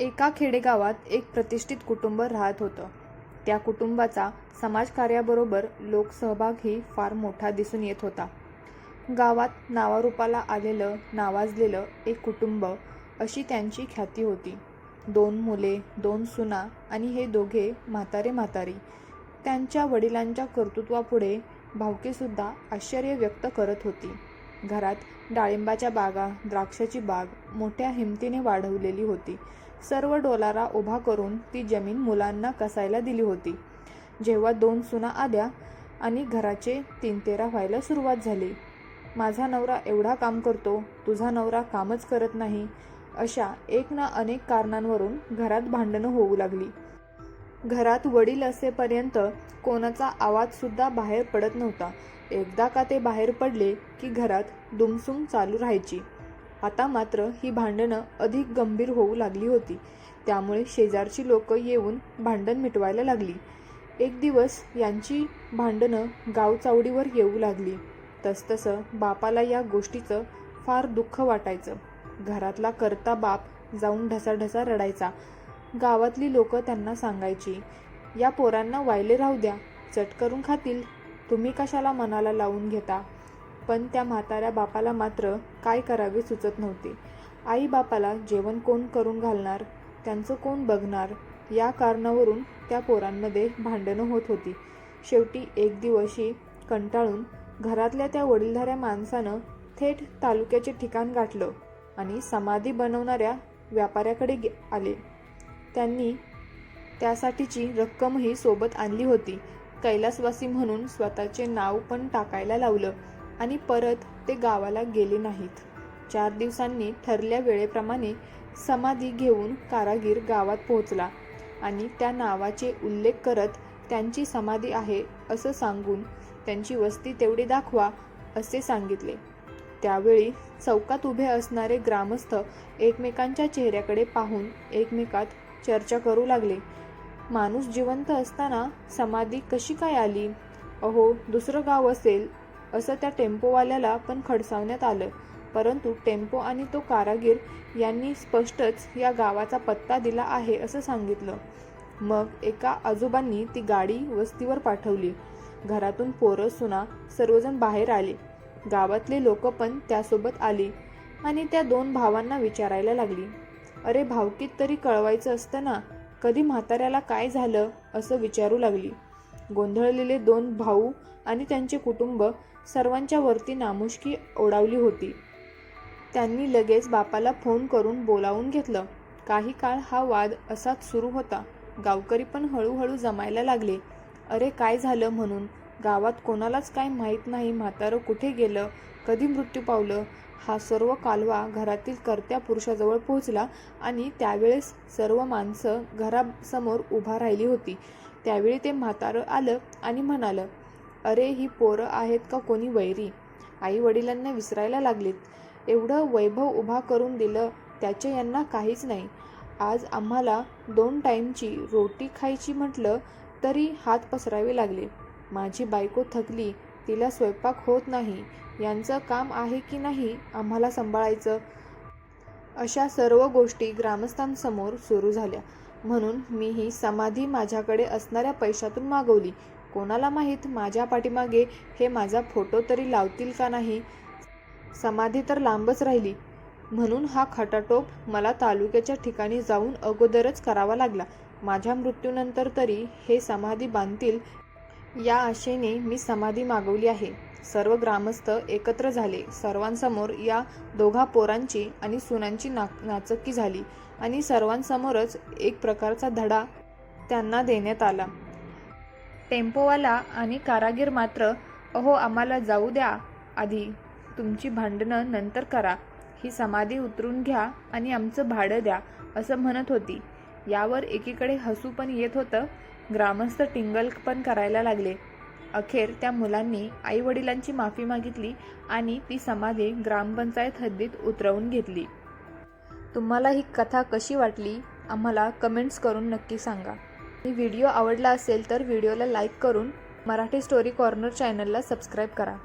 एका खेडेगावात एक प्रतिष्ठित कुटुंब राहत होतं. त्या कुटुंबाचा समाजकार्याबरोबर लोकसहभागही फार मोठा दिसून येत होता. गावात नावारूपाला आलेलं नावाजलेलं एक कुटुंब अशी त्यांची ख्याती होती. दोन मुले दोन सुना आणि हे दोघे म्हातारे म्हातारी. त्यांच्या वडिलांच्या कर्तृत्वापुढे भावकीसुद्धा आश्चर्य व्यक्त करत होती. घरात डाळिंबाच्या बागा द्राक्षाची बाग मोठ्या हिमतीने वाढवलेली होती. सर्व डोलारा उभा करून ती जमीन मुलांना कसायला दिली होती. जेव्हा दोन सुना आल्या आणि घराचे तीन तेरा व्हायला सुरुवात झाली. माझा नवरा एवढा काम करतो तुझा नवरा कामच करत नाही अशा एक ना अनेक कारणांवरून घरात भांडणं होऊ लागली. घरात वडील असेपर्यंत कोणाचा आवाजसुद्धा बाहेर पडत नव्हता. एकदा का ते बाहेर पडले की घरात दुमसुम चालू राहायची. आता मात्र ही भांडणं अधिक गंभीर होऊ लागली होती. त्यामुळे शेजारची लोक येऊन भांडण मिटवायला लागली. एक दिवस यांची भांडणं गावचावडीवर येऊ लागली. तसतसं बापाला या गोष्टीचं फार दुःख वाटायचं. घरातला करता बाप जाऊन ढसाढसा रडायचा. गावातली लोक त्यांना सांगायची या पोरांना वायले राहू द्या चट करून खातील. तुम्ही कशाला मनाला लावून घेता? पण त्या म्हाताऱ्या बापाला मात्र काय करावे सुचत नव्हते. आई बापाला जेवण कोण करून घालणार त्यांचं कोण बघणार या कारणावरून त्या पोरांमध्ये भांडणं होत होती. शेवटी एक दिवशी कंटाळून घरातल्या त्या वडीलधाऱ्या माणसानं थेट तालुक्याचे ठिकाण गाठलं आणि समाधी बनवणाऱ्या व्यापाऱ्याकडे गे आले. त्यांनी त्यासाठीची रक्कमही सोबत आणली होती. कैलासवासी म्हणून स्वतःचे नाव पण टाकायला लावलं. आणि परत ते गावाला गेले नाहीत. चार दिवसांनी ठरल्या वेळेप्रमाणे समाधी घेऊन कारागीर गावात पोहोचला आणि त्या नावाचे उल्लेख करत त्यांची समाधी आहे असं सांगून त्यांची वस्ती तेवढी दाखवा असे सांगितले. त्यावेळी चौकात उभे असणारे ग्रामस्थ एकमेकांच्या चेहऱ्याकडे पाहून एकमेकात चर्चा करू लागले. माणूस जिवंत असताना समाधी कशी काय आली? अहो दुसरं गाव असेल असं त्या टेम्पोवाल्याला पण खडसावण्यात आलं. परंतु टेम्पो आणि तो कारागीर यांनी स्पष्टच या गावाचा पत्ता दिला आहे असं सांगितलं. मग एका आजोबांनी ती गाडी वस्तीवर पाठवली. घरातून पोरं सुना सर्वजण बाहेर आले. गावातले लोक पण त्यासोबत आली आणि त्या दोन भावांना विचारायला लागली. अरे भावकीत तरी कळवायचं असतं ना? कधी म्हाताऱ्याला काय झालं? असं विचारू लागली. गोंधळलेले दोन भाऊ आणि त्यांचे कुटुंब सर्वांच्या वरती नामुष्की ओढावली होती. त्यांनी लगेच बापाला फोन करून बोलावून घेतलं. काही काळ हा वाद असाच सुरू होता. गावकरी पण हळूहळू जमायला लागले. अरे काय झालं म्हणून? गावात कोणालाच काय माहीत नाही म्हातारं कुठे गेलं कधी मृत्यू पावलं? हा सर्व कालवा घरातील कर्त्या पुरुषाजवळ पोहोचला आणि त्यावेळेस सर्व माणसं घरासमोर उभा राहिली होती. त्यावेळी ते म्हातारं आलं आणि म्हणालं अरे ही पोरं आहेत का कोणी वैरी? आई वडिलांना विसरायला लागलीत. एवढं वैभव उभा करून दिलं त्याचे यांना काहीच नाही. आज आम्हाला दोन टाईमची रोटी खायची म्हटलं तरी हात पसरावे लागले. माझी बायको थकली तिला स्वयंपाक होत नाही. यांचं काम आहे की नाही आम्हाला सांभाळायचं? अशा सर्व गोष्टी ग्रामस्थांसमोर सुरू झाल्या. म्हणून मी ही समाधी माझ्याकडे असणाऱ्या पैशातून मागवली. कोणाला माहीत माझ्या पाठीमागे हे माझा फोटो तरी लावतील का नाही? समाधी तर लांबच राहिली. म्हणून हा खटाटोप मला तालुक्याच्या ठिकाणी जाऊन अगोदरच करावा लागला. माझ्या मृत्यूनंतर तरी हे समाधी बांधतील या आशेने मी समाधी मागवली आहे. सर्व ग्रामस्थ एकत्र झाले. सर्वांसमोर या दोघा पोरांची आणि सुनांची ना नाचक्की झाली आणि सर्वांसमोरच एक प्रकारचा धडा त्यांना देण्यात आला. टेम्पोवाला आणि कारागीर मात्र अहो आम्हाला जाऊ द्या. आधी तुमची भांडणं नंतर करा. ही समाधी उतरून घ्या आणि आमचं भाडं द्या असं म्हणत होती. यावर एकीकडे हसू पण येत होतं. ग्रामस्थ टिंगल पण करायला लागले. अखेर त्या मुलांनी आई वडिलांची माफी मागितली आणि ती समाधी ग्रामपंचायत हद्दीत उतरवून घेतली. तुम्हाला ही कथा कशी वाटली? आम्हाला कमेंट्स करून नक्की सांगा. व्हिडिओ आवडला असेल तर व्हिडिओला लाईक करून मराठी स्टोरी कॉर्नर चॅनलला सबस्क्राईब करा.